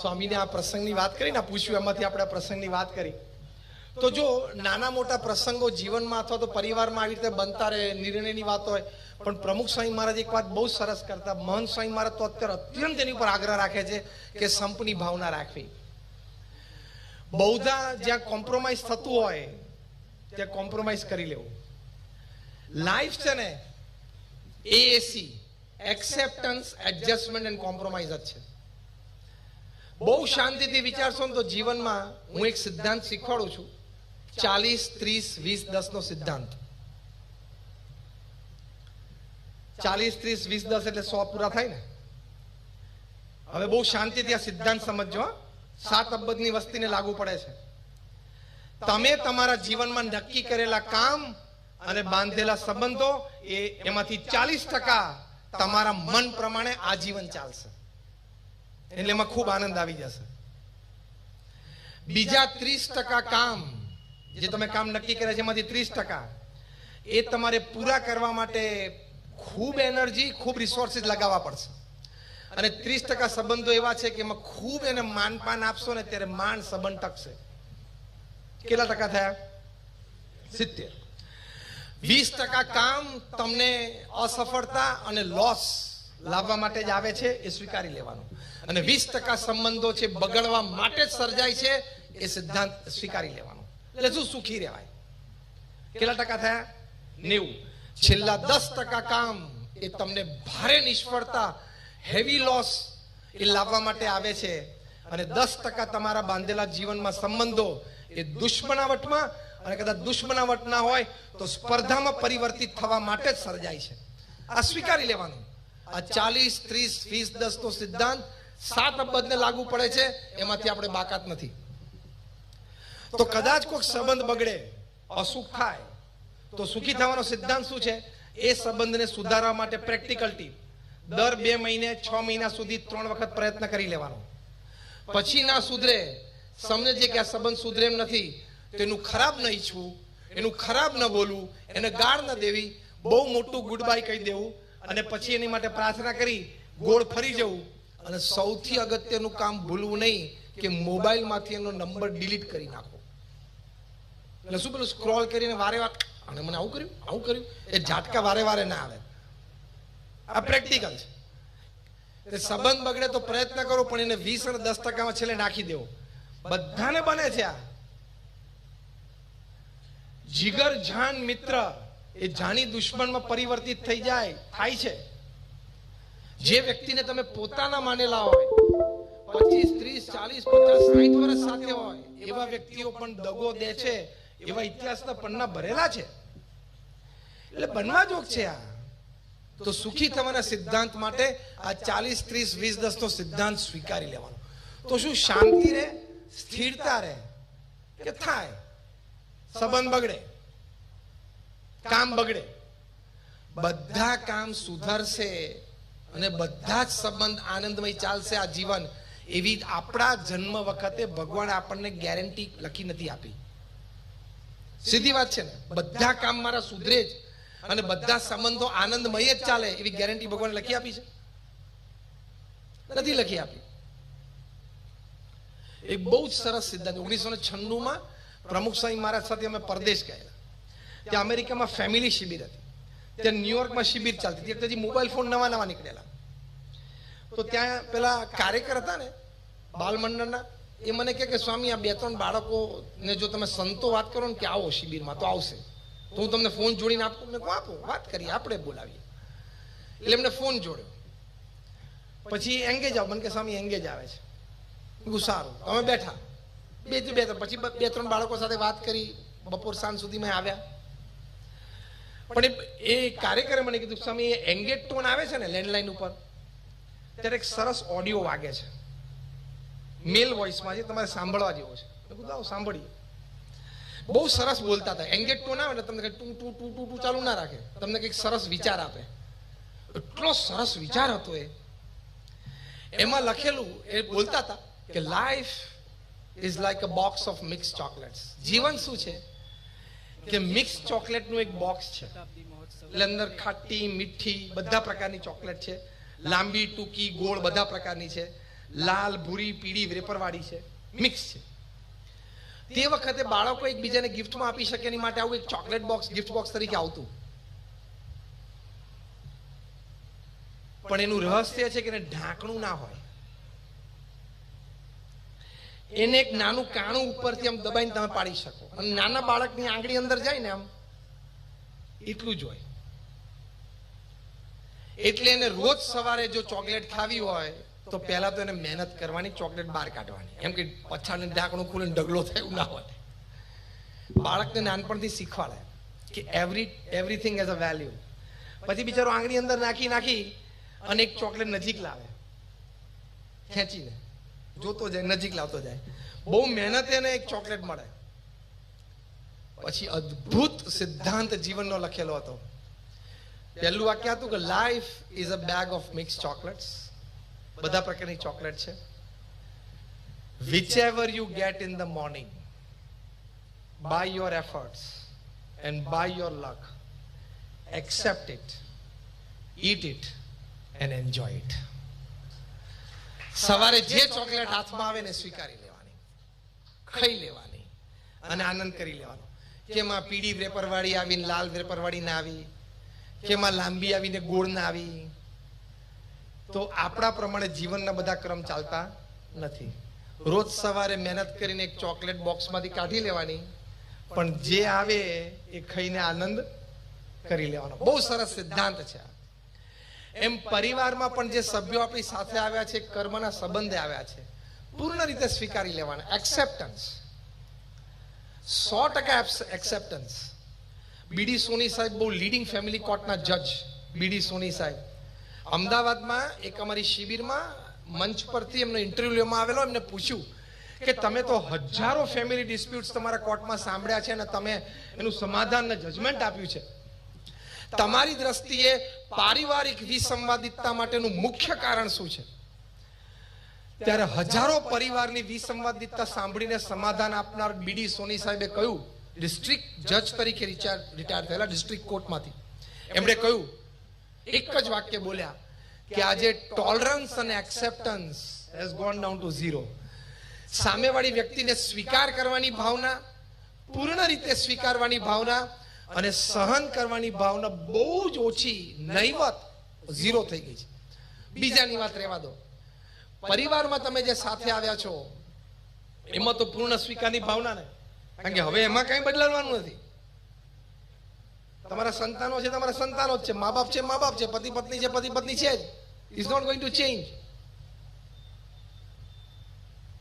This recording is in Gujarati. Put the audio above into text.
સ્વામીને આ પ્રસંગની વાત કરી ને પૂછ્યું, એમાંથી આપણે પ્રસંગની વાત કરી. તો જો નાના મોટા પ્રસંગો જીવનમાં અથવા તો પરિવારમાં આવી રીતે બનતા રહે, નિર્ણયની વાત હોય, પણ પ્રમુખ સ્વામી મહારાજ એક વાત બહુ સરસ કરતા, મહંત સ્વામી મહારાજ તો અત્યારે અત્યંત એની ઉપર આગ્રહ રાખે છે કે સંપની ભાવના રાખવી. બહુધા જ્યાં કોમ્પ્રોમાઇઝ થતું હોય, ત્યાં કોમ્પ્રોમાઇઝ કરી લેવું. લાઈફ છે ને AAC acceptance adjustment and compromise જ છે. બહુ શાંતિથી વિચારશો ને તો જીવનમાં હું એક સિદ્ધાંત શીખવાડું છું. ચાલીસ, ત્રીસ, વીસ દસ નો સિદ્ધાંત. ચાલીસ, ત્રીસ, વીસ, દસ એટલે સો પૂરા થાય ને? હવે બહુ શાંતિથી આ સિદ્ધાંત સમજજો, હો. સાત અબજની વસ્તીને લાગુ પડે છે. તમે તમારા જીવનમાં નક્કી કરેલા કામ અને બાંધેલા સંબંધો એ એમાંથી ચાલીસ ટકા તમારા મન પ્રમાણે આજીવન ચાલશે. એટલે એમાં ખૂબ આનંદ આવી જશે. બીજા ત્રીસ ટકા કામ, જે તમે કામ નક્કી કર્યા છે એમાંથી ત્રીસ ટકા, એ તમારે પૂરા કરવા માટે ખૂબ એનર્જી, ખૂબ રિસોર્સિસ લગાવવા પડશે. અને ત્રીસ ટકા સંબંધો એવા છે કે એમાં ખૂબ એને માનપાન આપશો ને ત્યારે માન સંબંધ ટકશે. કેટલા ટકા થયા? સિત્તેર. વીસ ટકા કામ તમને અસફળતા અને લોસ લાવવા માટે જ આવે છે, એ સ્વીકારી લેવાનું. અને વીસ ટકા સંબંધો છે બગડવા માટે જ સર્જાય છે, એ સિદ્ધાંત સ્વીકારી લેવાનો. એટલે શું સુખી રહેવાય? કેટલા ટકા થયા? નેવું. છેલ્લા દસ ટકા કામ એ તમને ભારે નિષ્ફળતા હેવી લોસ એ લાવવા માટે આવે છે. અને દસ ટકા તમારા બાંધેલા જીવનમાં સંબંધો એ દુશ્મનાવટમાં અને કદાચ દુશ્મનાવટ ના હોય તો સ્પર્ધામાં પરિવર્તિત થવા માટે જ સર્જાય છે. આ સ્વીકારી લેવાનું. આ ચાલીસ, ત્રીસ, વીસ દસ નો સિદ્ધાંત સાત અબજને લાગુ પડે છે, એમાંથી આપણે બાકાત નથી. તો કદાચ કોઈક સંબંધ બગડે, અસુખ થાય, તો સુખી થવાનો સિદ્ધાંત શું છે? એ સંબંધને સુધારવા માટે પ્રેક્ટિકલ ટીપ. દર બે મહિને, છ મહિના સુધી ત્રણ વખત પ્રયત્ન કરી લેવાનો. પછી ના સુધરે સમજે કે આ સંબંધ સુધરે એમ નથી, તો એનું ખરાબ ન ઈચ્છવું, એનું ખરાબ ન બોલવું, એને ગાળ ન દેવી, બહુ મોટું ગુડ બાય કહી દેવું, અને પછી એની માટે પ્રાર્થના કરી, ગોળ ફરી જવું અને સૌથી અગત્યનું કામ ભૂલવું નહીં કે મોબાઈલમાંથી એનો નંબર ડિલીટ કરી નાખો. એટલે શું પેલું સ્ક્રોલ કરીને વારે વાર અને મને આવું કર્યું આવું કર્યું. એ ઝાટકા વારે વારે ના આવે. આ પ્રેક્ટિકલ છે. તે સંબંધ બગડે તો પ્રયત્ન કરો, પણ એને વીસ અને દસ ટકામાં છેલ્લે નાખી દેવો. બધાને બને છે આ. જીગર જાન મિત્ર એ જાણી દુશ્મનમાં પરિવર્તિત થઈ જાય, થાય છે. જે વ્યક્તિને તમે પોતાના માનેલા હોય, પચીસ, ત્રીસ, ચાલીસ, પચાસ સાઠ વર્ષ સાથે હોય, એવા વ્યક્તિઓ પણ દગો દે છે, એવા ઇતિહાસના પન્ના ભરેલા છે. એટલે બનવા જોગ છે આ. તો સુખી થવાના સિદ્ધાંત માટે આ ચાલીસ, ત્રીસ, વીસ, દસ નો સિદ્ધાંત સ્વીકારી લેવાનો. તો શું શાંતિ રહે? સ્થિરતા રહે? કે થાય? સંબંધ બગડે? કામ બગડે? બધા કામ સુધરશે. અને બધા જ સંબંધ આનંદમય ચાલશે આ જીવન. એવી આપણા જન્મ વખતે ભગવાન આપણને ગેરંટી લખી નથી આપી. સીધી વાત છે ને? બધા કામ મારા સુધરે જ. અને બધા સંબંધો આનંદમય જ ચાલે એવી ગેરંટી ભગવાન લખી આપી છે? નથી લખી આપી. એ બહુ જ સરસ સિદ્ધાંત. ઓગણીસો ને છન્નું માં પ્રમુખ સ્વામી મહારાજ સાથે અમે પરદેશ ગયેલા. ત્યાં અમેરિકામાં ફેમિલી શિબિર હતી. ત્યાં ન્યુયોર્કમાં શિબિર ચાલતી હતી. એટલે મોબાઈલ ફોન નવા નવા નીકળેલા. તો ત્યાં પેલા કાર્યકર હતા ને બાલમંડળના એ મને કહે કે, સ્વામી, આ બે ત્રણ બાળકોને જો તમે સંતો વાત કરો ને કે આવો શિબિરમાં તો આવશે. તો હું તમને ફોન જોડીને આપું. મેં આપો, વાત કરીએ, આપણે બોલાવીએ. એટલે એમને ફોન જોડ્યો. પછી એંગેજ આવો, મને કે સ્વામી એંગેજ આવે છે. મેં કીધું, સારું અમે બેઠા. બે બે પછી બે ત્રણ બાળકો સાથે વાત કરી. બપોર સાંજ સુધીમાં આવ્યા. પણ એ કાર્યક્રમ મને કીધું, સ્વામી, એ એંગેજ ટોન આવે છે ને લેન્ડલાઈન ઉપર, ત્યારે એક સરસ ઓડિયો વાગે છે. મેલ વોઇસમાં જે તમારે સાંભળવા જેવો છે. આવો, સાંભળીએ. બહુ સરસ બોલતા હતા. એંગેજ ટોન આવે ને તમને કંઈક ટુ ટુ ટુ ટુ ટુ ચાલુ ના રાખે. તમને કંઈક સરસ વિચાર આપે. એટલો સરસ વિચાર હતો એ. એમાં લખેલું, એ બોલતા હતા કે life is like a box of mix chocolates જીવન શું છે? કે મિક્સ ચોકલેટનું એક બોક્સ છે. એટલે અંદર ખાટી, મીઠી, બધા પ્રકારની ચોકલેટ છે. લાંબી, ટૂંકી, ગોળ, બધા પ્રકારની છે. લાલ, ભૂરી, પીળી વેપરવાળી છે. મિક્સ છે. તે વખતે બાળકો એકબીજાને ગિફ્ટમાં આપી શકે એની માટે આવું એક ચોકલેટ બોક્સ ગિફ્ટ બોક્સ તરીકે આવતું. પણ એનું રહસ્ય છે કે ઢાંકણું ના હોય. એને એક નાનું કાણું ઉપરથી આમ દબાઈને તમે પાડી શકો. અને નાના બાળકની આંગળી અંદર જાય ને આમ, એટલું જ હોય. એટલે એને રોજ સવારે જો ચોકલેટ ખાવી હોય, તો પહેલા તો એને મહેનત કરવાની, ચોકલેટ બહાર કાઢવાની. એમ કે પછાડને ઢાંકણું ખુલે ઢગલો થયું ના હોય. બાળકને નાનપણથી શીખવાડે કે every everything as a value પછી બિચારો આંગળી અંદર નાખી નાખી અને એક ચોકલેટ નજીક લાવે. ખેંચીને. જોતો જાય, નજીક લાવતો જાય. બહુ મહેનતે એને એક ચોકલેટ મળે. પછી અદ્ભુત સિદ્ધાંત જીવનનો લખેલો હતો. પહેલું વાક્ય હતું કે life is a bag of mix chocolates બધા પ્રકારની ચોકલેટ છે. Whichever you get in the morning by your efforts and by your luck accept it eat it and enjoy it. સવારે જે ચોકલેટ હાથમાં આવે ને સ્વીકારી લેવાની. ખાઈ લેવાની. અને આનંદ કરી લેવાનો. કેમાં પીળી વેપરવાળી આવીને, લાલ વેપરવાળી ના આવી, કેમાં લાંબી આવીને ગોળ ના આવી. તો આપણા પ્રમાણે જીવનના બધા ક્રમ ચાલતા નથી. રોજ સવારે મહેનત કરીને એક ચોકલેટ બોક્સમાંથી કાઢી લેવાની, પણ જે આવે એ ખાઈને આનંદ કરી લેવાનો. બહુ સરસ સિદ્ધાંત છે આ. એમ પરિવારમાં પણ જે સભ્યો આપણી સાથે આવ્યા છે, કર્મના સંબંધે આવ્યા છે, પૂર્ણ રીતે સ્વીકારી લેવાના. એક્સેપ્ટન્સ સો ટકા એક્સેપ્ટન્સ બીડી સોની સાહેબ બહુ લીડિંગ ફેમિલી કોર્ટના જજ બીડી સોની સાહેબ. અમદાવાદમાં એક અમારી શિબિરમાં મંચ પરથી એમનો ઇન્ટરવ્યુ લેવામાં આવેલો, એમને પૂછ્યું કે તમે તો હજારો ફેમિલી ડિસ્પ્યુટ્સ તમારા કોર્ટમાં સાંભળ્યા છે અને તમે એનું સમાધાન જજમેન્ટ આપ્યું છે. તમારી દ્રષ્ટિએ પારિવારિક વિસંવાદિતતા માટેનું મુખ્ય કારણ શું છે? ત્યારે હજારો પરિવારની વિસંવાદિતતા સાંભળીને સમાધાન આપનાર બીડી સોની સાહેબે કહ્યું, ડિસ્ટ્રિક્ટ જજ તરીકે રિટાયર થયેલા ડિસ્ટ્રિક્ટ કોર્ટમાંથી. એમણે કહ્યું, એક જ વાક્ય બોલ્યા, કે આજે ટોલરન્સ અને acceptance has gone down to zero સામેવાળી વ્યક્તિને સ્વીકાર કરવાની ભાવના, પૂર્ણ રીતે સ્વીકારવાની ભાવના અને સહન કરવાની ભાવના બહુ જ ઓછી નહીવત ઝીરો થઈ ગઈ છે. બીજાની વાત રહેવા દો. પરિવારમાં તમે જે સાથે આવ્યા છો, એમાં તો પૂર્ણ સ્વીકારની ભાવના ને. કારણ કે હવે એમાં કઈ બદલાવાનું નથી. તમારા સંતાનો છે, તમારા સંતાનો જ છે. મા બાપ છે, મા બાપ છે. પતિ પત્ની છે, પતિ પત્ની છે is not going to change